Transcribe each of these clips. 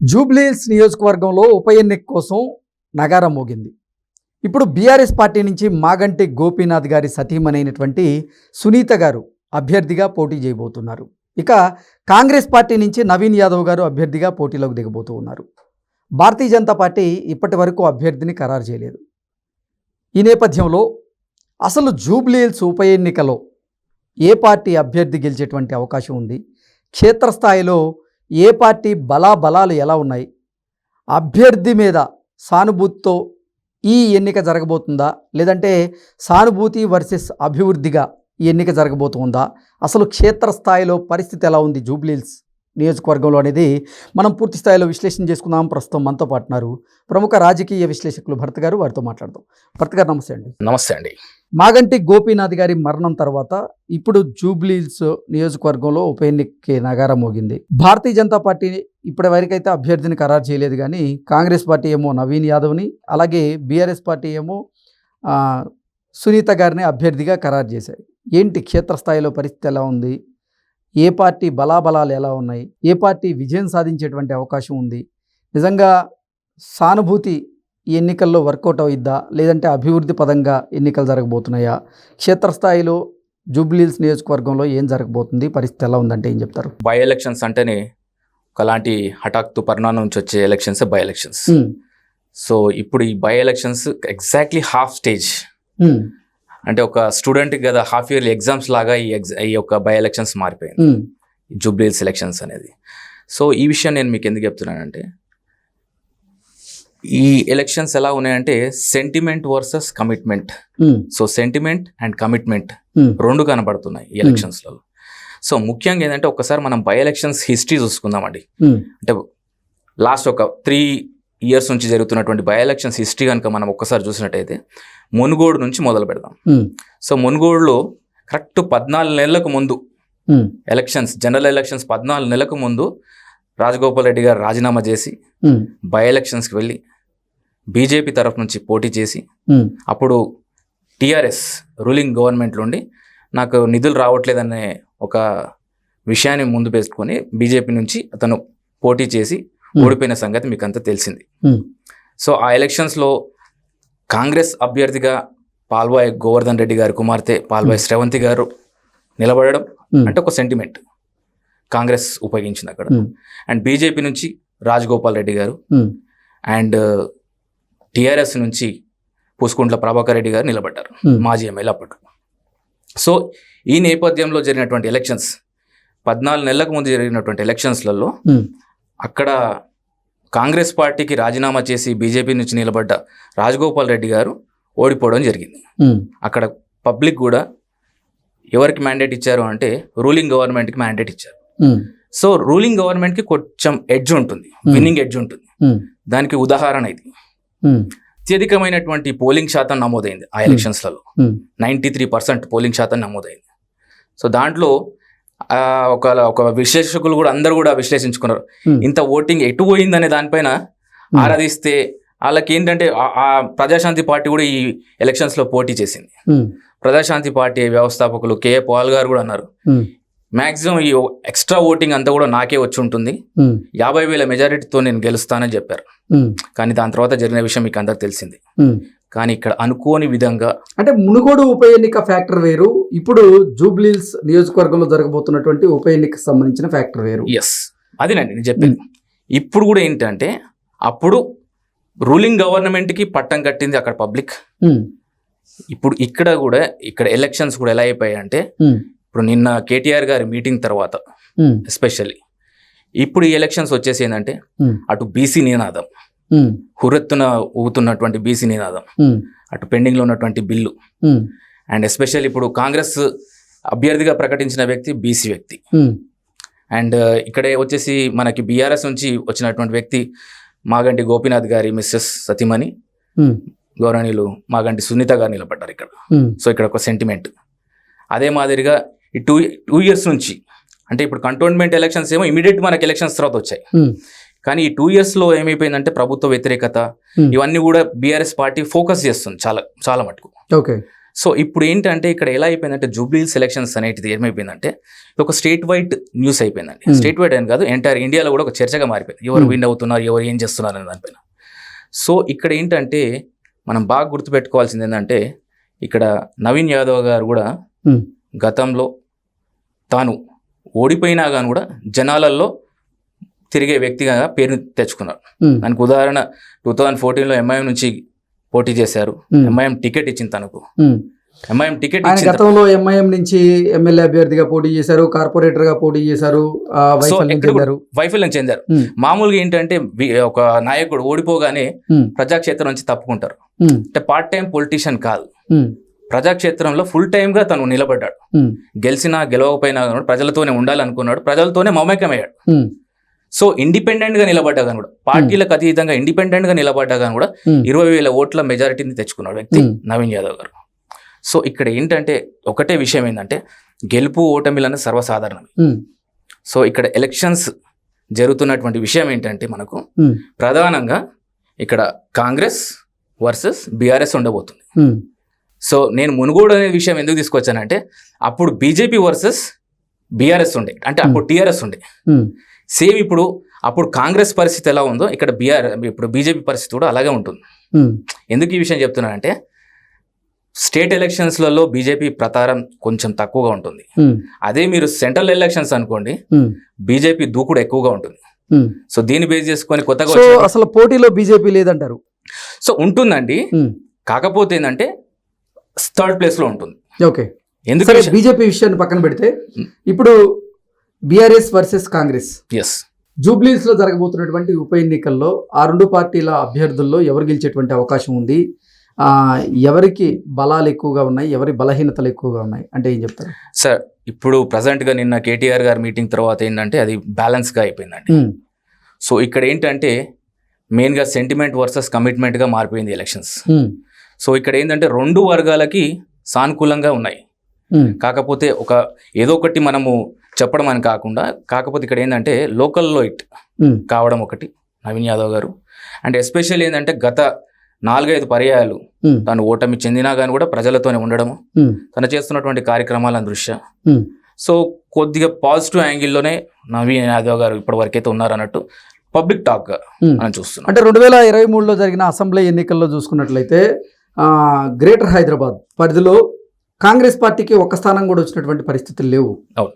జూబ్లీహిల్స్ నియోజకవర్గంలో ఉప ఎన్నిక కోసం నగారం మోగింది. ఇప్పుడు బీఆర్ఎస్ పార్టీ నుంచి మాగంటి గోపీనాథ్ గారి సతీమణైనటువంటి సునీత గారు అభ్యర్థిగా పోటీ చేయబోతున్నారు. ఇక కాంగ్రెస్ పార్టీ నుంచి నవీన్ యాదవ్ గారు అభ్యర్థిగా పోటీలోకి దిగబోతూ ఉన్నారు. భారతీయ జనతా పార్టీ ఇప్పటి వరకు అభ్యర్థిని ఖరారు చేయలేదు. ఈ నేపథ్యంలో అసలు జూబ్లీహిల్స్ ఉప ఎన్నికలో ఏ పార్టీ అభ్యర్థి గెలిచేటువంటి అవకాశం ఉంది? క్షేత్రస్థాయిలో ఏ పార్టీ బలాబలాలు ఎలా ఉన్నాయి? అభ్యర్థి మీద సానుభూతితో ఈ ఎన్నిక జరగబోతుందా? లేదంటే సానుభూతి వర్సెస్ అభివృద్ధిగా ఈ ఎన్నిక జరగబోతుందా అసలు క్షేత్రస్థాయిలో పరిస్థితి ఎలా ఉంది జూబ్లీల్స్? నియోజకవర్గంలో అనేది మనం పూర్తి స్థాయిలో విశ్లేషణ చేసుకుందాం. ప్రస్తుతం మనతో పాటున్నారు ప్రముఖ రాజకీయ విశ్లేషకులు భరత్ గారు. వారితో మాట్లాడదాం. భరత్ గారు నమస్తే అండి. నమస్తే అండి. మాగంటి గోపీనాథ్ గారి మరణం తర్వాత ఇప్పుడు జూబ్లీహిల్స్ నియోజకవర్గంలో ఉప ఎన్నికకి నగారం మోగింది. భారతీయ జనతా పార్టీ ఇప్పటి వరకైతే అభ్యర్థిని ఖరారు చేయలేదు కానీ కాంగ్రెస్ పార్టీ ఏమో నవీన్ యాదవ్ని అలాగే బీఆర్ఎస్ పార్టీ ఏమో సునీత గారిని అభ్యర్థిగా ఖరారు చేశాయి. ఏంటి క్షేత్రస్థాయిలో పరిస్థితి ఎలా ఉంది? ఏ పార్టీ బలాబలాలు ఎలా ఉన్నాయి? ఏ పార్టీ విజయం సాధించేటువంటి అవకాశం ఉంది? నిజంగా సానుభూతి ఈ ఎన్నికల్లో వర్కౌట్ అవుయిద్దా లేదంటే అభివృద్ధి పదంగా ఎన్నికలు జరగబోతున్నాయా? క్షేత్రస్థాయిలో జూబ్లీహిల్స్ నియోజకవర్గంలో ఏం జరగబోతుంది? పరిస్థితి ఎలా ఉందంటే ఏం చెప్తారు? బై ఎలక్షన్స్ అంటేనే ఒకలాంటి హఠాత్తు పరిణామం నుంచి వచ్చే ఎలక్షన్స్ బై ఎలక్షన్స్. సో ఇప్పుడు ఈ by elections exactly half stage. అంటే ఒక స్టూడెంట్ కదా హాఫ్ ఇయర్లీ ఎగ్జామ్స్ లాగా ఈ ఎగ్జ ఈ యొక్క బై ఎలక్షన్స్ మారిపోయింది. ఉమ్, జూబ్లీహిల్స్ ఎలక్షన్స్ అనేది. సో ఈ విషయం నేను మీకు ఎందుకు చెప్తున్నానంటే ఈ ఎలక్షన్స్ ఎలా ఉన్నాయంటే sentiment versus commitment so sentiment and commitment రెండు కనబడుతున్నాయి ఈ ఎలక్షన్స్లో సో ముఖ్యంగా ఏంటంటే ఒకసారి మనం బై ఎలక్షన్స్ హిస్టరీ చూసుకుందామండి. అంటే లాస్ట్ ఒక త్రీ ఇయర్స్ నుంచి జరుగుతున్నటువంటి బై ఎలక్షన్స్ హిస్టరీ కనుక మనం ఒక్కసారి చూసినట్టయితే మునుగోడు నుంచి మొదలు పెడదాం. సో మునుగోడులో కరెక్ట్ పద్నాలుగు నెలలకు ముందు ఎలక్షన్స్ జనరల్ ఎలక్షన్స్ పద్నాలుగు నెలలకు ముందు రాజగోపాల్ రెడ్డి గారు రాజీనామా చేసి బై ఎలక్షన్స్కి వెళ్ళి బీజేపీ తరఫు నుంచి పోటీ చేసి అప్పుడు టీఆర్ఎస్ రూలింగ్ గవర్నమెంట్లో ఉండి నాకు నిధులు రావట్లేదనే ఒక విషయాన్ని ముందు పెట్టుకొని బీజేపీ నుంచి అతను పోటీ చేసి. ఓడిపోయిన సంగతి మీకు అంతా తెలిసింది సో ఆ ఎలక్షన్స్లో కాంగ్రెస్ అభ్యర్థిగా పాల్వాయ్ గోవర్ధన్ రెడ్డి గారి కుమార్తె పాల్వాయ్ శ్రవంతి గారు నిలబడడం అంటే ఒక సెంటిమెంట్ కాంగ్రెస్ ఉపయోగించింది అక్కడ. అండ్ బీజేపీ నుంచి రాజగోపాల్ రెడ్డి గారు అండ్ టిఆర్ఎస్ నుంచి పూసుకుంట్ల ప్రభాకర్ రెడ్డి గారు నిలబడ్డారు మాజీ ఎమ్మెల్యే అప్పట్లో. సో ఈ నేపథ్యంలో జరిగినటువంటి ఎలక్షన్స్ పద్నాలుగు నెలలకు ముందు జరిగినటువంటి ఎలక్షన్స్లలో అక్కడ కాంగ్రెస్ పార్టీకి రాజీనామా చేసి బీజేపీ నుంచి నిలబడ్డ రాజగోపాల్ రెడ్డి గారు ఓడిపోవడం జరిగింది. అక్కడ పబ్లిక్ కూడా ఎవరికి మ్యాండేట్ ఇచ్చారు అంటే రూలింగ్ గవర్నమెంట్కి మ్యాండేట్ ఇచ్చారు. సో రూలింగ్ గవర్నమెంట్కి కొంచెం ఎడ్జ్ ఉంటుంది. విన్నింగ్ ఎడ్జ్ ఉంటుంది. దానికి ఉదాహరణ ఇది. అత్యధికమైనటువంటి పోలింగ్ శాతం నమోదైంది ఆ ఎలక్షన్స్లలో నైంటీ త్రీ పర్సెంట్ పోలింగ్ శాతం నమోదైంది. సో దాంట్లో ఒక ఒక విశ్లేషకులు కూడా అందరూ కూడా విశ్లేషించుకున్నారు. ఉమ్, ఇంత ఓటింగ్ ఎటు పోయిందనే దానిపైన ఉమ్, ఆరాధిస్తే వాళ్ళకి ఏంటంటే ఆ- ప్రజాశాంతి పార్టీ కూడా ఈ ఎలక్షన్స్లో పోటీ చేసింది. ఉమ్, ప్రజాశాంతి పార్టీ వ్యవస్థాపకులు కే పాల్ గారు కూడా అన్నారు. ఉమ్, మ్యాక్సిమం ఈ ఎక్స్ట్రా ఓటింగ్ అంతా కూడా నాకే వచ్చి ఉంటుంది. యాభై వేల మెజారిటీతో నేను గెలుస్తానని చెప్పారు. కానీ దాని తర్వాత జరిగిన విషయం మీకు అందరికి తెలిసింది. కానీ ఇక్కడ అనుకోని విధంగా అంటే మునుగోడు ఉప ఎన్నిక ఫ్యాక్టర్ వేరు. ఇప్పుడు జూబ్లీహిల్స్ నియోజకవర్గంలో జరగబోతున్నటువంటి ఉప ఎన్నికకు సంబంధించిన ఫ్యాక్టర్ వేరు. ఎస్ అదేనండి నేను చెప్పేది. ఇప్పుడు కూడా ఏంటంటే అప్పుడు రూలింగ్ గవర్నమెంట్కి పట్టం కట్టింది అక్కడ పబ్లిక్. ఉమ్, ఇప్పుడు ఇక్కడ కూడా ఇక్కడ ఎలక్షన్స్ కూడా ఎలా అయిపోయాయి అంటే ఉమ్, ఇప్పుడు నిన్న కేటీఆర్ గారి మీటింగ్ తర్వాత ఎస్పెషల్లీ. ఇప్పుడు ఈ ఎలక్షన్స్ వచ్చేసి ఏంటంటే అటు బీసీ నినాదం. హురెత్తున ఊగుతున్నటువంటి బీసీ నినాదం. అటు పెండింగ్లో ఉన్నటువంటి బిల్లు. అండ్ ఎస్పెషల్లీ ఇప్పుడు కాంగ్రెస్ అభ్యర్థిగా ప్రకటించిన వ్యక్తి బీసీ వ్యక్తి. అండ్ ఇక్కడే వచ్చేసి మనకి బీఆర్ఎస్ నుంచి వచ్చినటువంటి వ్యక్తి మాగంటి గోపీనాథ్ గారి మిస్సెస్ సతీమణి. గౌరవనీయులు మాగంటి సునీత గారు నిలబడ్డారు ఇక్కడ. సో ఇక్కడ ఒక సెంటిమెంట్ అదే మాదిరిగా ఈ టూ టూ ఇయర్స్ నుంచి అంటే ఇప్పుడు కంటోన్మెంట్ ఎలక్షన్స్ ఏమో ఇమీడియట్ మనకి ఎలక్షన్స్ తర్వాత వచ్చాయి. కానీ ఈ టూ ఇయర్స్లో ఏమైపోయిందంటే ప్రభుత్వ వ్యతిరేకత Hmm. ఇవన్నీ కూడా బీఆర్ఎస్ పార్టీ ఫోకస్ చేస్తుంది చాలా చాలా మటుకు ఓకే సో ఇప్పుడు ఏంటంటే ఇక్కడ ఎలా అయిపోయిందంటే జూబ్లీ సెలక్షన్స్ అనేటిది ఏమైపోయిందంటే ఒక స్టేట్ వైడ్ న్యూస్ అయిపోయిందండి Hmm. స్టేట్ వైడ్ అని కాదు ఎంటైర్ ఇండియాలో కూడా ఒక చర్చగా మారిపోయింది ఎవరు Hmm. విన్ అవుతున్నారు ఎవరు ఏం చేస్తున్నారు అనే దానిపైన సో ఇక్కడ ఏంటంటే మనం బాగా గుర్తుపెట్టుకోవాల్సింది ఏంటంటే ఇక్కడ నవీన్ యాదవ్ గారు కూడా Hmm. గతంలో తాను ఓడిపోయినా కానీ కూడా జనాలలో తిరిగే వ్యక్తిగా పేరు తెచ్చుకున్నారు. దానికి ఉదాహరణ టూ థౌజండ్ ఫోర్టీన్లో ఎంఐఎం నుంచి పోటీ చేశారు. ఎంఐఎం టికెట్ ఇచ్చింది తనకు. ఎంఐఎం టికెట్ గతంలో ఎంఐఎం నుంచి ఎమ్మెల్యే అభ్యర్థిగా పోటీ చేశారు కార్పొరేటర్గా పోటీ చేశారు వైఫల్యం చెందారు. మామూలుగా ఏంటంటే ఒక నాయకుడు ఓడిపోగానే ప్రజాక్షేత్రం నుంచి తప్పుకుంటారు. అంటే పార్ట్ టైం పొలిటీషియన్ కాదు ప్రజాక్షేత్రంలో ఫుల్ టైం గా తను నిలబడ్డాడు. గెలిచినా గెలవకపోయినా ప్రజలతోనే ఉండాలనుకున్నాడు. ప్రజలతోనే మమేకమయ్యాడు. సో ఇండిపెండెంట్గా నిలబడ్డా కానీ కూడా. పార్టీలకు అతీతంగా ఇండిపెండెంట్గా నిలబడ్డా కానీ కూడా ఇరవై వేల ఓట్ల మెజారిటీని తెచ్చుకున్నాడు వ్యక్తి. నవీన్ యాదవ్ గారు. సో ఇక్కడ ఏంటంటే ఒకటే విషయం ఏంటంటే గెలుపు ఓటమిలను సర్వసాధారణం. ఉమ్, సో ఇక్కడ ఎలక్షన్స్ జరుగుతున్నటువంటి విషయం ఏంటంటే మనకు ప్రధానంగా ఇక్కడ కాంగ్రెస్ వర్సెస్ బీఆర్ఎస్ ఉండబోతుంది. సో నేను మునుగోడు అనే విషయం ఎందుకు తీసుకొచ్చానంటే అప్పుడు బీజేపీ వర్సెస్ బీఆర్ఎస్ ఉండే. అంటే అప్పుడు టీఆర్ఎస్ ఉండే. సేమ్ ఇప్పుడు అప్పుడు కాంగ్రెస్ పరిస్థితి ఎలా ఉందో ఇక్కడ బీఆర్ ఇప్పుడు బీజేపీ పరిస్థితి కూడా అలాగే ఉంటుంది. ఎందుకు ఈ విషయం చెప్తున్నానంటే స్టేట్ ఎలక్షన్స్లలో బీజేపీ ప్రతారం కొంచెం తక్కువగా ఉంటుంది. అదే మీరు సెంట్రల్ ఎలక్షన్స్ అనుకోండి బీజేపీ దూకుడు ఎక్కువగా ఉంటుంది. సో దీన్ని బేస్ చేసుకొని కొత్తగా అసలు పోటీలో బీజేపీ లేదంటారు. సో ఉంటుందండి. కాకపోతే ఏంటంటే థర్డ్ ప్లేస్లో ఉంటుంది. ఓకే. ఎందుకు సరే బీజేపీ విషయాన్ని పక్కన పెడితే. ఇప్పుడు బీఆర్ఎస్ వర్సెస్ కాంగ్రెస్. ఎస్ జూబ్లీస్లో జరగబోతున్నటువంటి ఉప ఎన్నికల్లో ఆ రెండు పార్టీల అభ్యర్థుల్లో ఎవరు గెలిచేటువంటి అవకాశం ఉంది? ఎవరికి బలాలు ఎక్కువగా ఉన్నాయి? ఎవరి బలహీనతలు ఎక్కువగా ఉన్నాయి? అంటే ఏం చెప్తారు? సార్ ఇప్పుడు ప్రజెంట్గా నిన్న కేటీఆర్ గారి మీటింగ్ తర్వాత ఏంటంటే అది బ్యాలెన్స్గా అయిపోయిందండి సో ఇక్కడ ఏంటంటే మెయిన్గా సెంటిమెంట్ వర్సెస్ కమిట్మెంట్గా మారిపోయింది ఎలక్షన్స్ సో ఇక్కడ ఏంటంటే రెండు వర్గాలకి సానుకూలంగా ఉన్నాయి. ఉమ్, కాకపోతే ఒక ఏదో ఒకటి మనము చెప్పడం అని కాకుండా కాకపోతే ఇక్కడ ఏంటంటే లోకల్లో ఇట్ కావడం ఒకటి నవీన్ యాదవ్ గారు. అండ్ ఎస్పెషల్లీ ఏంటంటే గత నాలుగైదు పర్యాయాలు తను ఓటమి చెందినా కానీ కూడా ప్రజలతోనే ఉండడము తను చేస్తున్నటువంటి కార్యక్రమాల దృష్ట్యా. సో కొద్దిగా పాజిటివ్ యాంగిల్లోనే నవీన్ యాదవ్ గారు ఇప్పటి వరకైతే ఉన్నారన్నట్టు పబ్లిక్ టాక్. మనం చూస్తున్నాం. అంటే రెండు వేల ఇరవై మూడులో జరిగిన అసెంబ్లీ ఎన్నికల్లో చూసుకున్నట్లయితే గ్రేటర్ హైదరాబాద్ పరిధిలో కాంగ్రెస్ పార్టీకి ఒక్క స్థానం కూడా వచ్చినటువంటి పరిస్థితులు లేవు. అవును.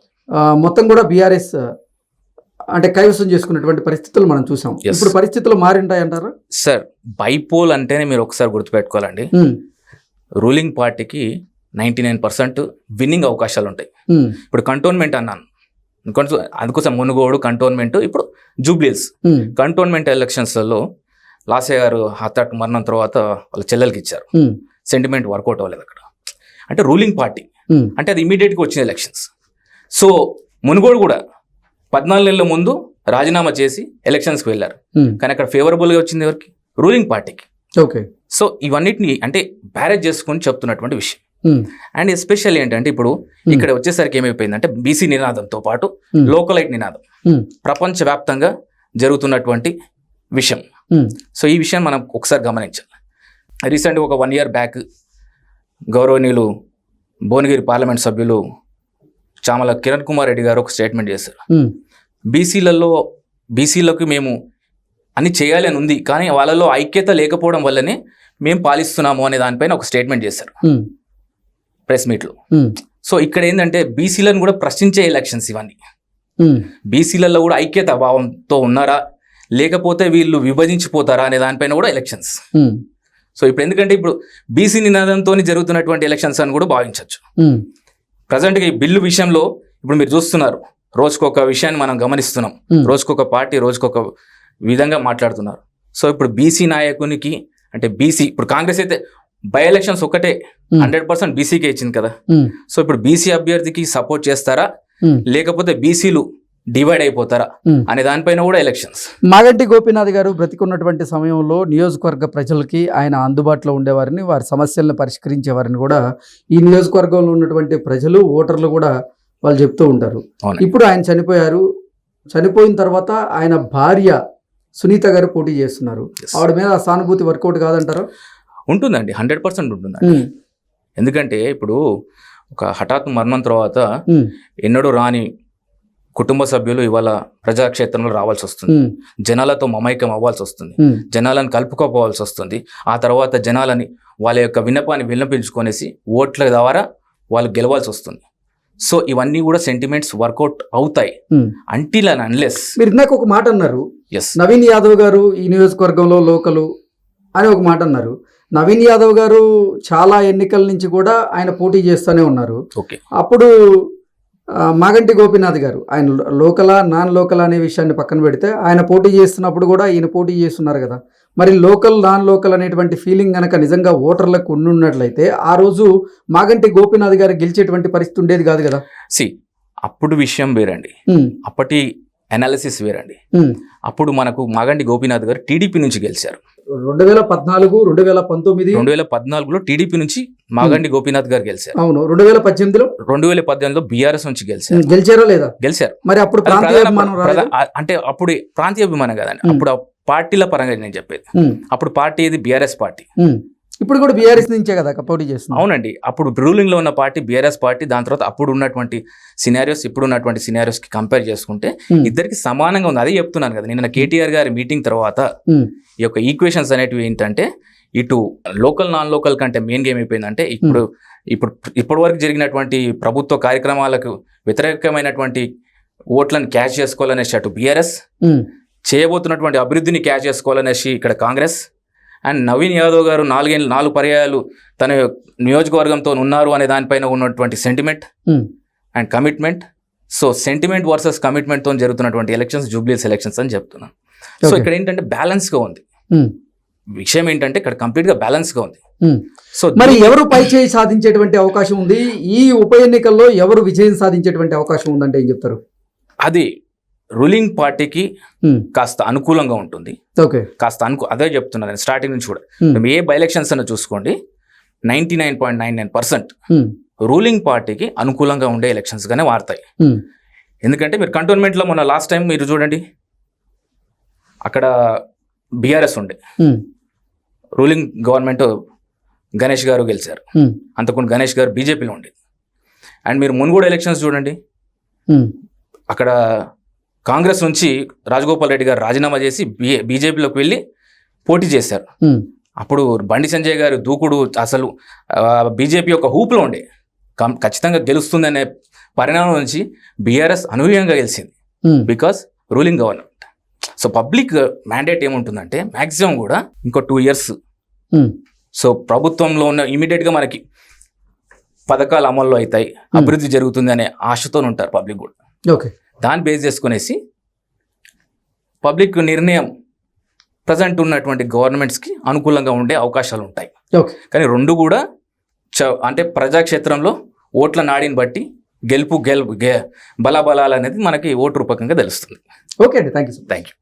మొత్తం కూడా బీఆర్ఎస్ అంటే కైవసం చేసుకున్నటువంటి పరిస్థితులు మనం చూసాం. ఇప్పుడు పరిస్థితులు మారింటాయంటారా? సార్ బైపోల్ అంటేనే మీరు ఒకసారి గుర్తుపెట్టుకోవాలండి. ఉమ్, రూలింగ్ పార్టీకి నైంటీ నైన్ పర్సెంట్ విన్నింగ్ అవకాశాలు ఉంటాయి. ఉమ్, ఇప్పుడు కంటోన్మెంట్ అన్నాను. ఇంకొంచెం అందుకోసం మునుగోడు కంటోన్మెంట్ ఇప్పుడు జూబ్లీస్ ఉమ్, కంటోన్మెంట్ ఎలక్షన్స్లలో లాసే గారు హతాట్ మరణం తర్వాత వాళ్ళ చెల్లెలకి ఇచ్చారు. సెంటిమెంట్ వర్కౌట్ అవ్వలేదు అక్కడ. అంటే రూలింగ్ పార్టీ. అంటే అది ఇమీడియట్గా వచ్చిన ఎలక్షన్స్ సో మునుగోడు కూడా పద్నాలుగు నెలల ముందు రాజీనామా చేసి ఎలక్షన్స్కి వెళ్ళారు. ఉమ్, కానీ అక్కడ ఫేవరబుల్గా వచ్చింది ఎవరికి? రూలింగ్ పార్టీకి. ఓకే. సో ఇవన్నిటిని అంటే బ్యారేజ్ చేసుకొని చెప్తున్నటువంటి విషయం. ఉమ్, అండ్ ఎస్పెషల్ ఏంటంటే ఇప్పుడు ఇక్కడ వచ్చేసరికి ఏమైపోయిందంటే బీసీ నినాదంతో పాటు లోకలైట్ నినాదం. ప్రపంచవ్యాప్తంగా జరుగుతున్నటువంటి విషయం. సో ఈ విషయం మనం ఒకసారి గమనించాలి. రీసెంట్గా ఒక వన్ ఇయర్ బ్యాక్ గౌరవనీయులు భువనగిరి పార్లమెంట్ సభ్యులు చామల కిరణ్ కుమార్ రెడ్డి గారు ఒక స్టేట్మెంట్ చేశారు. బీసీలలో బీసీలకు మేము అన్ని చేయాలి అని ఉంది కానీ వాళ్ళలో ఐక్యత లేకపోవడం వల్లనే మేము పాలిస్తున్నాము అనే దానిపైన ఒక స్టేట్మెంట్ చేశారు. ప్రెస్ మీట్లో సో ఇక్కడ ఏంటంటే బీసీలను కూడా ప్రశ్నించే ఎలక్షన్స్ ఇవన్నీ. బీసీలలో కూడా ఐక్యత భావంతో ఉన్నారా? లేకపోతే వీళ్ళు విభజించిపోతారా అనే దానిపైన కూడా ఎలక్షన్స్ సో ఇప్పుడు ఎందుకంటే ఇప్పుడు బీసీ నినాదంతో జరుగుతున్నటువంటి ఎలక్షన్స్ అని కూడా భావించవచ్చు. ప్రజెంట్గా ఈ బిల్లు విషయంలో ఇప్పుడు మీరు చూస్తున్నారు. రోజుకొక విషయాన్ని మనం గమనిస్తున్నాం. రోజుకొక పార్టీ రోజుకొక విధంగా మాట్లాడుతున్నారు. సో ఇప్పుడు బీసీ నాయకునికి అంటే బీసీ ఇప్పుడు కాంగ్రెస్ అయితే బై ఎలక్షన్స్ ఒకటే హండ్రెడ్ పర్సెంట్ బీసీకే ఇచ్చింది కదా. సో ఇప్పుడు బీసీ అభ్యర్థికి సపోర్ట్ చేస్తారా? లేకపోతే బీసీలు డివైడ్ అయిపోతారా. అనే దానిపైన కూడా ఎలక్షన్స్ మాగంటి గోపీనాథ్ గారు బ్రతికున్నటువంటి సమయంలో నియోజకవర్గ ప్రజలకి ఆయన అందుబాటులో ఉండేవారిని వారి సమస్యలను పరిష్కరించేవారిని కూడా ఈ నియోజకవర్గంలో ఉన్నటువంటి ప్రజలు ఓటర్లు కూడా వాళ్ళు చెప్తూ ఉంటారు. ఇప్పుడు ఆయన చనిపోయారు. చనిపోయిన తర్వాత ఆయన భార్య సునీత గారు పోటీ చేస్తున్నారు. ఆవిడ మీద సానుభూతి వర్కౌట్ కాదంటారు? ఉంటుందండి. హండ్రెడ్ పర్సెంట్ ఉంటుందండి. ఎందుకంటే ఇప్పుడు ఒక హఠాత్ మరణం తర్వాత ఎన్నడూ రాని కుటుంబ సభ్యులు ఇవాళ ప్రజాక్షేత్రంలో రావాల్సి వస్తుంది. జనాలతో మమైకం అవ్వాల్సి వస్తుంది. జనాలను కలుపుకోపోవాల్సి వస్తుంది. ఆ తర్వాత జనాలని వాళ్ళ యొక్క విన్నపాన్ని విన్నపించుకొనేసి ఓట్ల ద్వారా వాళ్ళు గెలవాల్సి వస్తుంది. సో ఇవన్నీ కూడా సెంటిమెంట్స్ వర్కౌట్ అవుతాయి. అంటిల్ అండ్ అన్లెస్ మీరు ఇందాక ఒక మాట అన్నారు. ఎస్ నవీన్ యాదవ్ గారు ఈ నియోజకవర్గంలో లోకలు అని ఒక మాట అన్నారు. నవీన్ యాదవ్ గారు చాలా ఎన్నికల నుంచి కూడా ఆయన పోటీ చేస్తూనే ఉన్నారు. ఓకే అప్పుడు మాగంటి గోపీనాథ్ గారు. ఆయన లోకలా నాన్ లోకల్ అనే విషయాన్ని పక్కన పెడితే ఆయన పోటీ చేస్తున్నప్పుడు కూడా ఈయన పోటీ చేస్తున్నారు కదా. మరి లోకల్ నాన్ లోకల్ అనేటువంటి ఫీలింగ్ కనుక నిజంగా ఓటర్లకు ఉండున్నట్లయితే ఆ రోజు మాగంటి గోపీనాథ్ గారు గెలిచేటువంటి పరిస్థితి ఉండేది కాదు కదా. సి అప్పుడు విషయం వేరండి. అప్పటి అనాలిసిస్ వేరండి. అప్పుడు మనకు మాగంటి గోపీనాథ్ గారు టీడీపీ నుంచి గెలిచారు. రెండు వేల పద్నాలుగు రెండు వేల పంతొమ్మిది రెండు వేల పద్నాలుగులో టీడీపీ నుంచి మాగంటి గోపీనాథ్ గారు గెలిచారు. అవును రెండు వేల పద్దెనిమిదిలో? రెండు వేల పద్దెనిమిదిలో బీఆర్ఎస్ నుంచి గెలిచారు. గెలిచారా లేదా? గెలిచారు. మరి అప్పుడు అంటే అప్పుడు ప్రాంతీయ అభిమానం కదండి. అప్పుడు పార్టీల పరంగా నేను చెప్పేది. అప్పుడు పార్టీ ఇది బీఆర్ఎస్ పార్టీ. ఇప్పుడు కూడా బీఆర్ఎస్ నుంచే కదా పోటీ చేస్తుంది. అవునండి. అప్పుడు రూలింగ్లో ఉన్న పార్టీ బీఆర్ఎస్ పార్టీ దాని తర్వాత అప్పుడు ఉన్నటువంటి సినారియోస్ ఇప్పుడు ఉన్నటువంటి సినారియోస్కి కంపేర్ చేసుకుంటే ఉమ్, ఇద్దరికి సమానంగా ఉంది. అదే చెప్తున్నాను కదా నిన్న కేటీఆర్ గారి మీటింగ్ తర్వాత ఉమ్, ఈ యొక్క ఈక్వేషన్స్ అనేటివి ఏంటంటే ఇటు లోకల్ నాన్ లోకల్ కంటే మెయిన్ గేమ్ అయిపోయిందంటే ఇప్పుడు ఇప్పుడు ఇప్పటి వరకు జరిగినటువంటి ప్రభుత్వ కార్యక్రమాలకు వ్యతిరేకమైనటువంటి ఓట్లను క్యాష్ చేసుకోవాలనేసి అటు బీఆర్ఎస్ చేయబోతున్నటువంటి అభివృద్ధిని క్యాచ్ చేసుకోవాలనేసి ఇక్కడ కాంగ్రెస్ అండ్ నవీన్ యాదవ్ గారు నాలుగేళ్ళు నాలుగు పర్యాయాలు తన నియోజకవర్గంతో ఉన్నారు అనే దానిపైన ఉన్నటువంటి sentiment um. And commitment so sentiment versus కమిట్మెంట్తో జరుగుతున్నటువంటి ఎలక్షన్స్ జూబ్లీస్ ఎలక్షన్స్ అని చెప్తున్నాను. సో. ఇక్కడ ఏంటంటే బ్యాలెన్స్గా ఉంది. ఉమ్, విషయం ఏంటంటే ఇక్కడ కంప్లీట్గా బ్యాలెన్స్గా ఉంది. సో మరి ఎవరు పై చేయి సాధించేటువంటి అవకాశం ఉంది? ఈ ఉప ఎన్నికల్లో ఎవరు విజయం సాధించేటువంటి అవకాశం ఉందంటే ఏం చెప్తారు? అది రూలింగ్ పార్టీకి కాస్త అనుకూలంగా ఉంటుంది. ఓకే. కాస్త అనుకూ అదే చెప్తున్నాను నేను స్టార్టింగ్ నుంచి కూడా. మేము ఏ బై ఎలక్షన్స్ అన్న చూసుకోండి ninety nine point nine nine percent ruling పార్టీకి అనుకూలంగా ఉండే ఎలక్షన్స్గానే మారుతాయి. ఉమ్, ఎందుకంటే మీరు కంటోన్మెంట్లో మొన్న లాస్ట్ టైం మీరు చూడండి అక్కడ బీఆర్ఎస్ ఉండే. రూలింగ్ గవర్నమెంట్ గణేష్ గారు గెలిచారు. అంతకుండా గణేష్ గారు బీజేపీలో ఉండేది అండ్ మీరు మునుగోడు ఎలక్షన్స్ చూడండి. అక్కడ కాంగ్రెస్ నుంచి రాజగోపాల్ రెడ్డి గారు రాజీనామా చేసి బీ బీజేపీలోకి వెళ్ళి పోటీ చేశారు. అప్పుడు బండి సంజయ్ గారు దూకుడు అసలు బీజేపీ యొక్క హూప్లో ఉండే. ఖచ్చితంగా గెలుస్తుందనే పరిణామం నుంచి బీఆర్ఎస్ అనూహ్యంగా గెలిచింది. Because ruling government so public mandate ఏముంటుందంటే మ్యాక్సిమం కూడా ఇంకో టూ ఇయర్స్ సో ప్రభుత్వంలో ఉన్న ఇమీడియట్గా మనకి పథకాలు అమల్లో అవుతాయి. అభివృద్ధి జరుగుతుంది అనే ఆశతో ఉంటారు పబ్లిక్ కూడా. ఓకే. దాన్ని బేస్ చేసుకునేసి పబ్లిక్ నిర్ణయం ప్రజెంట్ ఉన్నటువంటి గవర్నమెంట్స్కి అనుకూలంగా ఉండే అవకాశాలు ఉంటాయి. ఓకే కానీ రెండు కూడా చ అంటే ప్రజాక్షేత్రంలో ఓట్ల నాడిని బట్టి గెలుపు గెలుపు గె బలాబలాలు అనేది మనకి ఓటు రూపకంగా తెలుస్తుంది. ఓకే అండి. Thank you thank you